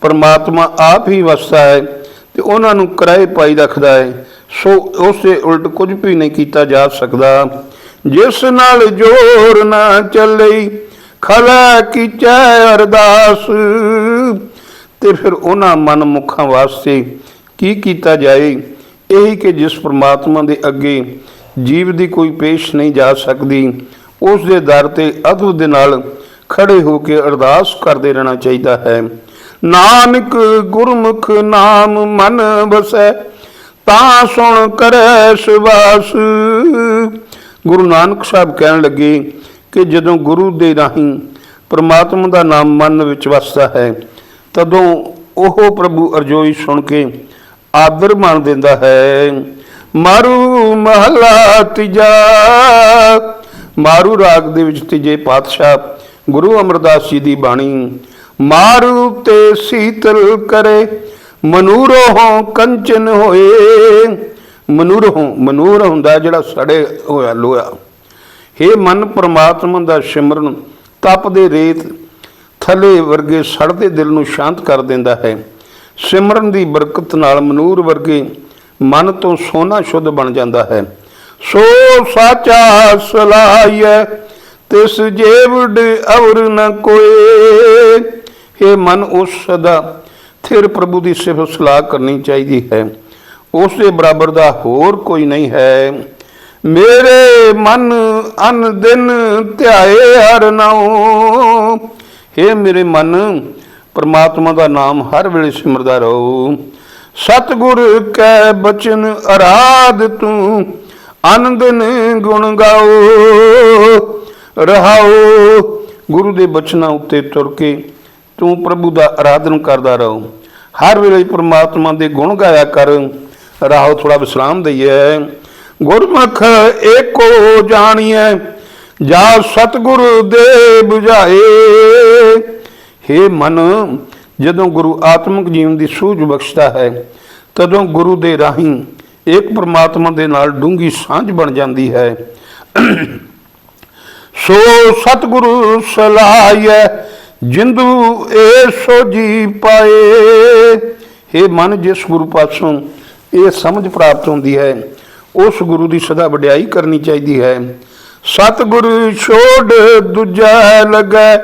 ਪਰਮਾਤਮਾ ਆਪ ਹੀ ਵਸਦਾ ਹੈ। ਤੇ ਉਹਨਾਂ ਨੂੰ ਕਿਰਾਏ ਪਾਈ ਰੱਖਦਾ ਹੈ। ਸੋ ਉਸ ਦੇ ਉਲਟ ਕੁਝ ਵੀ ਨਹੀਂ ਕੀਤਾ ਜਾ ਸਕਦਾ। ਜਿਸ ਨਾਲ ਜੋਰ ਨਾ ਚੱਲੇ, ਖਲਾ ਕੀਚੈ ਅਰਦਾਸ। ਤੇ ਫਿਰ ਉਹਨਾਂ ਮਨ ਮੁਖਾਂ ਵਾਸਤੇ ਕੀ ਕੀਤਾ ਜਾਏ? ਇਹੀ ਕਿ ਜਿਸ ਪ੍ਰਮਾਤਮਾ ਦੇ ਅੱਗੇ ਜੀਵ ਦੀ ਕੋਈ ਪੇਸ਼ ਨਹੀਂ ਜਾ ਸਕਦੀ ਉਸ ਦੇ ਦਰ ਤੇ ਅਦਬ ਦੇ ਨਾਲ ਖੜੇ ਹੋ ਕੇ ਅਰਦਾਸ ਕਰਦੇ ਰਹਿਣਾ ਚਾਹੀਦਾ ਹੈ। ਨਾਨਕ ਗੁਰਮੁਖ ਨਾਮ ਮਨ ਵਸੈ, ਤਾਂ ਸੁਣ ਕਰੈ ਸੁਵਾਸ ਗੁਰੂ ਨਾਨਕ ਸਾਹਿਬ ਕਹਿਣ ਲੱਗੇ ਕਿ ਜਦੋਂ ਗੁਰੂ ਦੇ ਰਾਹੀਂ ਪ੍ਰਮਾਤਮਾ ਦਾ ਨਾਮ ਮਨ ਵਿੱਚ ਵਸਦਾ ਹੈ, ਤਦੋਂ ਉਹ ਪ੍ਰਭੂ ਅਰਜੋਈ ਸੁਣ ਕੇ ਆਦਰ ਮਾਨ ਦਿੰਦਾ ਹੈ। ਮਾਰੂ ਮਹਲਾ ਤੀਜਾ, ਮਾਰੂ ਰਾਗ ਦੇ ਵਿੱਚ ਤੀਜੇ ਪਾਤਸ਼ਾਹ ਗੁਰੂ ਅਮਰਦਾਸ ਜੀ ਦੀ ਬਾਣੀ ਮਾਰੂ ਤੇ ਸੀਤਲ ਕਰੇ ਮਨੂਰੋਂ ਕੰਚਨ ਹੋਏ। ਮਨੂਰੋਂ ਮਨੂਰ ਹੁੰਦਾ ਜਿਹੜਾ ਸੜੇ ਹੋਇਆ ਲੋਹਾ। हे ਮਨ ਪ੍ਰਮਾਤਮਾ ਦਾ ਸਿਮਰਨ ਤਪਦੇ ਰੇਤ ਥੱਲੇ ਵਰਗੇ ਸੜਦੇ ਦਿਲ ਨੂੰ ਸ਼ਾਂਤ ਕਰ ਦਿੰਦਾ ਹੈ। ਸਿਮਰਨ ਦੀ ਬਰਕਤ ਨਾਲ ਮਨੂਰ ਵਰਗੇ ਮਨ ਤੋਂ ਸੋਨਾ ਸ਼ੁੱਧ ਬਣ ਜਾਂਦਾ ਹੈ। ਸੋ ਸਾਚਾ ਸਲਾਈਐ ਤਿਸ ਜੇਵੜ ਔਰ ਨ ਕੋਏ। हे ਮਨ ਉਸ ਸਦਾ ਥਿਰ ਪ੍ਰਭੂ ਦੀ ਸਿਫਤ ਸਲਾਹ ਕਰਨੀ ਚਾਹੀਦੀ ਹੈ। ਉਸ ਦੇ ਬਰਾਬਰ ਦਾ ਹੋਰ ਕੋਈ ਨਹੀਂ ਹੈ। ਮੇਰੇ ਮਨ ਅਨ ਦਿਨ ਧਿਆਏ ਹਰ ਨਾਉ। हे ਮੇਰੇ ਮਨ, ਪ੍ਰਮਾਤਮਾ ਦਾ ਨਾਮ ਹਰ ਵੇਲੇ ਸਿਮਰਦਾ ਰਹੋ। ਸਤਿਗੁਰ ਕੈ ਬਚਨ ਅਰਾਧ ਤੂੰ, ਆਨੰਦ ਨੇ ਗੁਣ ਗਾਓ। ਰਹਾਓ ਗੁਰੂ ਦੇ ਬਚਨਾਂ ਉੱਤੇ ਤੁਰ ਕੇ ਤੂੰ ਪ੍ਰਭੂ ਦਾ ਆਰਾਧਨ ਕਰਦਾ ਰਹੋ। ਹਰ ਵੇਲੇ ਪ੍ਰਮਾਤਮਾ ਦੇ ਗੁਣ ਗਾਇਆ ਕਰ। ਰਾਹੋ ਥੋੜਾ ਵਿਸਰਾਮ ਦਈਏ। ਗੁਰਮੁਖ ਏਕੋ ਜਾਣੀਐ, ਜਾ ਸਤਿਗੁਰ ਦੇ 부ਝਾਏ हे ਮਨ, ਜਦੋਂ ਗੁਰੂ ਆਤਮਿਕ ਜੀਵਨ ਦੀ ਸੂਝ ਬਖਸ਼ਦਾ ਹੈ, ਤਦੋਂ ਗੁਰੂ ਦੇ ਰਾਹੀਂ ਇੱਕ ਪ੍ਰਮਾਤਮਾ ਦੇ ਨਾਲ ਡੂੰਗੀ ਸਾਂਝ ਬਣ ਜਾਂਦੀ ਹੈ। ਸੋ ਸਤਿਗੁਰੂ ਸਲਾਹੀਐ ਜਿੰਦੂ ਏ ਸੋਜੀ ਪਾਏ। हे ਮਨ, ਜਿਸ ਗੁਰੂ ਪਾਸੋਂ ਇਹ ਸਮਝ ਪ੍ਰਾਪਤ ਹੁੰਦੀ ਹੈ, ਉਸ ਗੁਰੂ ਦੀ ਸਦਾ ਵਡਿਆਈ ਕਰਨੀ ਚਾਹੀਦੀ ਹੈ। ਸਤਿਗੁਰੂ ਛੋੜ ਦੂਜਾ ਲੱਗੈ,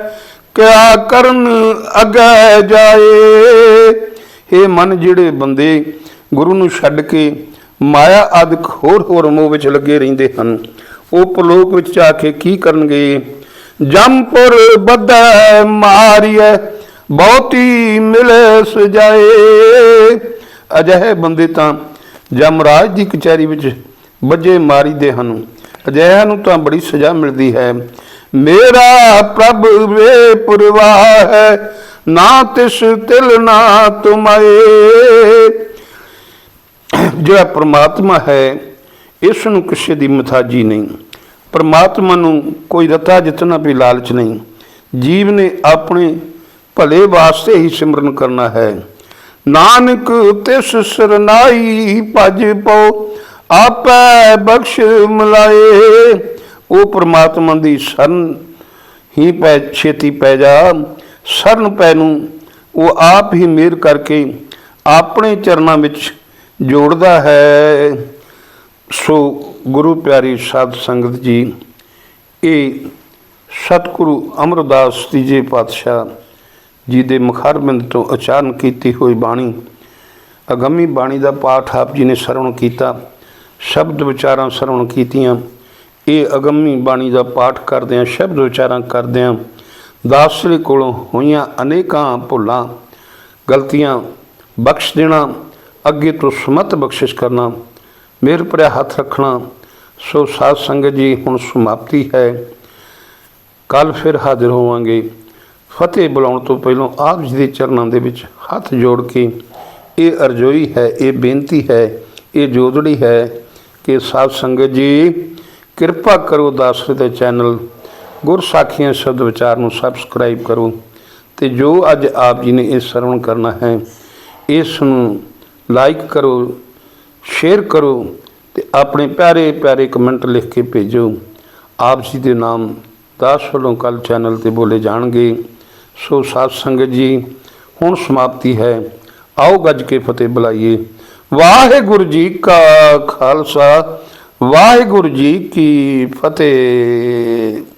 ਕਿਆ ਕਰਨ ਅਗੈ ਜਾਏ। हे ਮਨ, ਜਿਹੜੇ ਬੰਦੇ ਗੁਰੂ ਨੂੰ ਛੱਡ ਕੇ ਮਾਇਆ ਆਦਿਕ ਹੋਰ ਹੋਰ ਮੋਹ ਵਿੱਚ ਲੱਗੇ ਰਹਿੰਦੇ ਹਨ, ਉਹ ਪਰਲੋਕ ਵਿੱਚ ਜਾ ਕੇ ਕੀ ਕਰਨਗੇ? ਜੰਪੁਰ ਬੱਧੈ ਮਾਰੀਐ, ਬਹੁਤੀ ਮਿਲੇ ਸਜਾਏ। ਅਜਿਹੇ ਬੰਦੇ ਤਾਂ ਜਮਰਾਜ ਦੀ ਕਚਹਿਰੀ ਵਿੱਚ ਬੱਜੇ ਮਾਰੀਦੇ ਹਨ। ਅਜਿਹਿਆਂ ਨੂੰ ਤਾਂ ਬੜੀ ਸਜ਼ਾ ਮਿਲਦੀ ਹੈ। ਮੇਰਾ ਪ੍ਰਭ ਵੇ ਪੁਰਵਾਹ ਹੈ ਨਾ ਤਿਸ ਤਿਲ ਨਾ ਤੁਮਾਏ। ਜਿਹੜਾ ਪ੍ਰਮਾਤਮਾ ਹੈ, ਇਸ ਨੂੰ ਕਿਸੇ ਦੀ ਮਥਾਜੀ ਨਹੀਂ। ਪਰਮਾਤਮਾ ਨੂੰ ਕੋਈ ਰਤਾ ਜਿਤਨਾ ਵੀ ਲਾਲਚ ਨਹੀਂ। ਜੀਵ ਨੇ ਆਪਣੇ ਭਲੇ ਵਾਸਤੇ ਹੀ ਸਿਮਰਨ ਕਰਨਾ ਹੈ। ਨਾਨਕ ਤਿਸ ਸਰਨਾਈ ਭਜ ਪਉ, ਆਪੈ ਬਖਸ਼ ਮਲਾਏ। ਉਹ ਪਰਮਾਤਮਾ ਦੀ ਸ਼ਰਨ ਹੀ ਪੈ, ਛੇਤੀ ਪੈ ਜਾ। ਸ਼ਰਨ ਪੈ ਨੂੰ ਉਹ ਆਪ ਹੀ ਮਿਹਰ ਕਰਕੇ ਆਪਣੇ ਚਰਨਾਂ ਵਿੱਚ ਜੋੜਦਾ ਹੈ। ਸੋ ਗੁਰੂ ਪਿਆਰੀ ਸਾਧ ਸੰਗਤ ਜੀ, ਇਹ ਸਤਿਗੁਰੂ ਅਮਰਦਾਸ ਤੀਜੇ ਪਾਤਸ਼ਾਹ ਜੀ ਦੇ ਮੁਖਰਬਿੰਦ ਤੋਂ ਉਚਾਰਨ ਕੀਤੀ ਹੋਈ ਬਾਣੀ, ਅਗੰਮੀ ਬਾਣੀ ਦਾ ਪਾਠ ਆਪ ਜੀ ਨੇ ਸਰਵਣ ਕੀਤਾ, ਸ਼ਬਦ ਵਿਚਾਰਾਂ ਸਰਵਣ ਕੀਤੀਆਂ, ਇਹ ਅਗੰਮੀ ਬਾਣੀ ਦਾ ਪਾਠ ਕਰਦਿਆਂ, ਸ਼ਬਦ ਵਿਚਾਰਾਂ ਕਰਦਿਆਂ ਦਾਸ ਸ੍ਰੀ ਕੋਲੋਂ ਹੋਈਆਂ ਅਨੇਕਾਂ ਭੁੱਲਾਂ, ਗਲਤੀਆਂ ਬਖਸ਼ ਦੇਣਾ, ਅੱਗੇ ਤੋਂ ਸਮਤ ਬਖਸ਼ਿਸ਼ ਕਰਨਾ, ਮੇਰ ਭਰਿਆ ਹੱਥ ਰੱਖਣਾ ਸੋ ਸਾਧ ਸੰਗਤ ਜੀ, ਹੁਣ ਸਮਾਪਤੀ ਹੈ। ਕੱਲ ਫਿਰ ਹਾਜ਼ਰ ਹੋਵਾਂਗੇ। ਫਤਿਹ ਬੁਲਾਉਣ ਤੋਂ ਪਹਿਲਾਂ ਆਪ ਜੀ ਦੇ ਚਰਨਾਂ ਦੇ ਵਿੱਚ ਹੱਥ ਜੋੜ ਕੇ ਇਹ ਅਰਜ਼ੋਈ ਹੈ, ਇਹ ਬੇਨਤੀ ਹੈ, ਇਹ ਜੋਦੜੀ ਹੈ ਕਿ ਸਾਧ ਸੰਗਤ ਜੀ, ਕਿਰਪਾ ਕਰੋ ਦਾਸ ਦੇ ਚੈਨਲ, ਗੁਰ ਸਾਖੀਆਂ ਸ਼ਬਦ ਵਿਚਾਰ ਨੂੰ ਸਬਸਕ੍ਰਾਈਬ ਕਰੋ ਤੇ ਜੋ ਅੱਜ ਆਪ ਜੀ ਨੇ ਇਹ ਸਰਵਣ ਕਰਨਾ ਹੈ, ਇਸ ਨੂੰ ਲਾਈਕ ਕਰੋ ਸ਼ੇਅਰ ਕਰੋ ਤੇ ਆਪਣੇ ਪਿਆਰੇ ਪਿਆਰੇ ਕਮੈਂਟ ਲਿਖ ਕੇ ਭੇਜੋ। ਆਪ ਜੀ ਦੇ ਨਾਮ ਦਾਸ ਵੱਲੋਂ ਕੱਲ ਚੈਨਲ ਤੇ ਬੋਲੇ ਜਾਣਗੇ। ਸੋ ਸਾਧ ਸੰਗਤ ਜੀ, ਹੁਣ ਸਮਾਪਤੀ ਹੈ। ਆਓ ਗੱਜ ਕੇ ਫਤਿਹ ਬੁਲਾਈਏ। ਵਾਹਿਗੁਰੂ ਜੀ ਕਾ ਖਾਲਸਾ, ਵਾਹਿਗੁਰੂ ਜੀ ਕੀ ਫਤਿਹ।